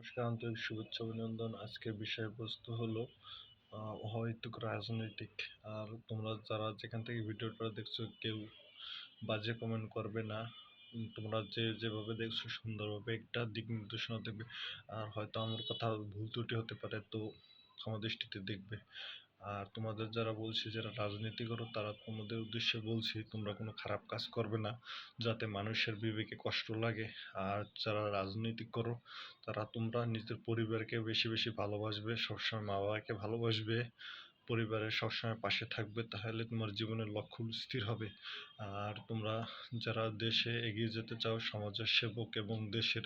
নমস্কার, আন্তরিক শুভেচ্ছা, অভিনন্দন। আজকের বিষয়বস্তু হলো অহৈতুক রাজনৈতিক। আর তোমরা যারা যেখান থেকে ভিডিওটা দেখছ, কেউ বাজে কমেন্ট করবে না। তোমরা যে যেভাবে দেখছ, সুন্দরভাবে একটা দিক নির্দেশনা দেবে। আর হয়তো আমার কথা ভুল ত্রুটি হতে পারে, তো ক্ষমা দৃষ্টিতে দেখবে। আর তোমাদের যারা বলছি যারা রাজনীতি করো, তারা তোমাদের উদ্দেশ্যে বলছি, তোমরা কোনো খারাপ কাজ করবে না, যাতে মানুষের বিবেকে কষ্ট লাগে। আর যারা রাজনীতি করো, তারা তোমরা নিজের পরিবারকে বেশি বেশি ভালোবাসবে, সবসময় মা বাবাকে ভালোবাসবে, পরিবারের সবসময় পাশে থাকবে, তাহলে তোমার জীবনের লক্ষ্য স্থির হবে। আর তোমরা যারা দেশে এগিয়ে যেতে চাও, সমাজের সেবক এবং দেশের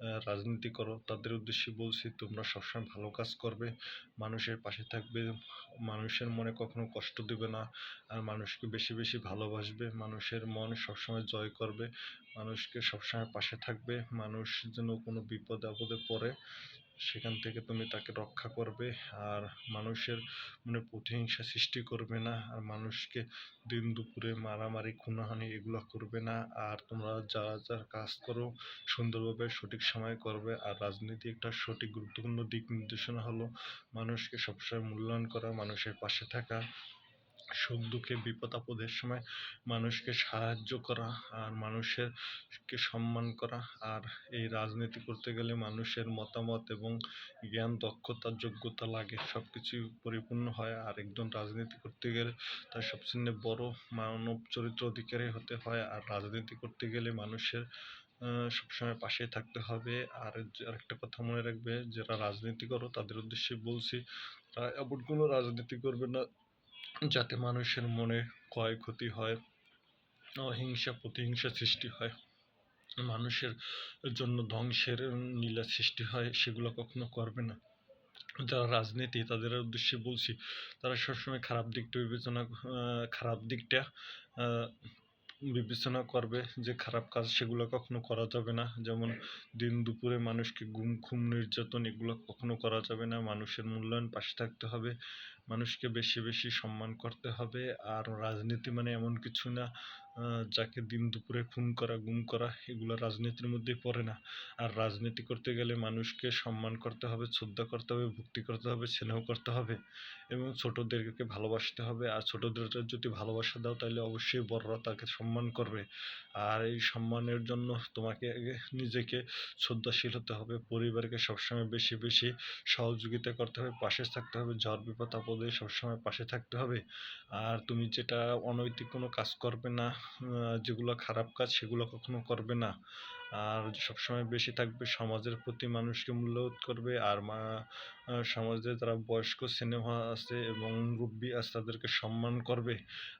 রাজনীতি করো, তাদের উদ্দেশ্যে বলছি, তোমরা সবসময় ভালো কাজ করবে, মানুষের পাশে থাকবে, মানুষের মনে কখনো কষ্ট দেবে না, আর মানুষকে বেশি বেশি ভালোবাসবে, মানুষের মন সবসময় জয় করবে, মানুষকে সবসময় পাশে থাকবে, মানুষ যেন কোনো বিপদ আপদে পড়ে। সেখান থেকে তুমি তাকে রক্ষা করবে। আর মানুষের মনে প্রতিহিংসা সৃষ্টি করবে না। আর মানুষকে দিন দুপুরে মারামারি, খুনাহানি এগুলো করবে না। আর তোমরা যারা যারা কাজ করো, সুন্দরভাবে সঠিক সময় করবে। আর রাজনীতি একটা সঠিক গুরুত্বপূর্ণ দিক নির্দেশনা হলো মানুষকে সবসময় মূল্যায়ন করা, মানুষের পাশে থাকা। সুখ দুঃখে বিপদ আপদের সময় মানুষকে সাহায্য করা আর মানুষের কে সম্মান করা। আর এই রাজনীতি করতে গেলে মানুষের মতামত এবং জ্ঞান, দক্ষতা, যোগ্যতা লাগে সব কিছুই পরিপূর্ণ হয়। আর একজন রাজনীতি করতে গেলে তার সবচেয়ে বড় মানব চরিত্র অধিকারী হতে হয়। আর রাজনীতি করতে গেলে মানুষের সবসময় পাশে থাকতে হবে। আর আরেকটা কথা মনে রাখবে, যারা রাজনীতি করো, তাদের উদ্দেশ্যে বলছি, তারা এমন কোনো রাজনীতি করবে না যাতে মানুষের মনে ক্ষয়ক্ষতি হয়, অহিংসা প্রতিহিংসা সৃষ্টি হয়, মানুষের জন্য ধ্বংসের নীলা সৃষ্টি হয়, সেগুলো কখনো করবে না। যারা রাজনীতি, তাদের উদ্দেশ্যে বলছি, তারা সবসময় খারাপ দিকটা বিবেচনা খারাপ দিকটা বিবেচনা করবে যে খারাপ কাজ সেগুলো কখনো করা যাবে না। যেমন দিন দুপুরে মানুষকে গুম খুম নির্যাতন এগুলো কখনো করা যাবে না। মানুষের মূল্যায়ন পাশে থাকতে হবে। মানুষকে বেশি বেশি সম্মান করতে হবে। আর রাজনীতি মানে এমন কিছু না যাকে দিন দুপুরে খুন করা, গুম করা এগুলো রাজনীতির মধ্যেই পড়ে না। আর রাজনীতি করতে গেলে মানুষকে সম্মান করতে হবে, শ্রদ্ধা করতে হবে, ভক্তি করতে হবে, স্নেহ করতে হবে এবং ছোটদেরকে ভালোবাসতে হবে। আর ছোটদের যদি ভালোবাসা দাও তাহলে অবশ্যই বড়রা তাকে সম্মান করবে। আর এই সম্মানের জন্য তোমাকে নিজেকে শ্রদ্ধাশীল হতে হবে, পরিবারকে সবসময় বেশি বেশি সহযোগিতা করতে হবে, পাশে থাকতে হবে, ঝড় বিপদ আপদে সবসময় পাশে থাকতে হবে। আর তুমি যেটা অনৈতিক কোনো কাজ করবে না যেগুলো খারাপ কাজ সেগুলো কখনো করবে না। আর সবসময় বেশি থাকবে সমাজের প্রতি মানুষকে মূল্যবোধ করবে আর মা সমাজে যারা বয়স্ক সিনেমা আছে এবং মুরব্বী আছে তাদেরকে সম্মান করবে।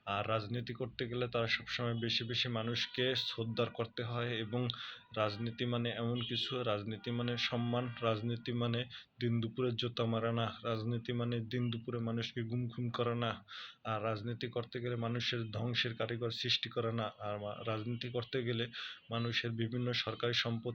আর রাজনীতি করতে গেলে তারা সবসময় বেশি বেশি মানুষকে শ্রদ্ধার করতে হয় এবং রাজনীতি মানে এমন কিছু। রাজনীতি মানে সম্মান, রাজনীতি মানে দিন দুপুরে জোতা মারা না। রাজনীতি মানে দিন দুপুরে মানুষকে গুম খুন করা না। আর রাজনীতি করতে গেলে মানুষের ধ্বংসের কারিগর সৃষ্টি করা না। আর রাজনীতি করতে গেলে মানুষের বিভিন্ন সরকারি সম্পত্তি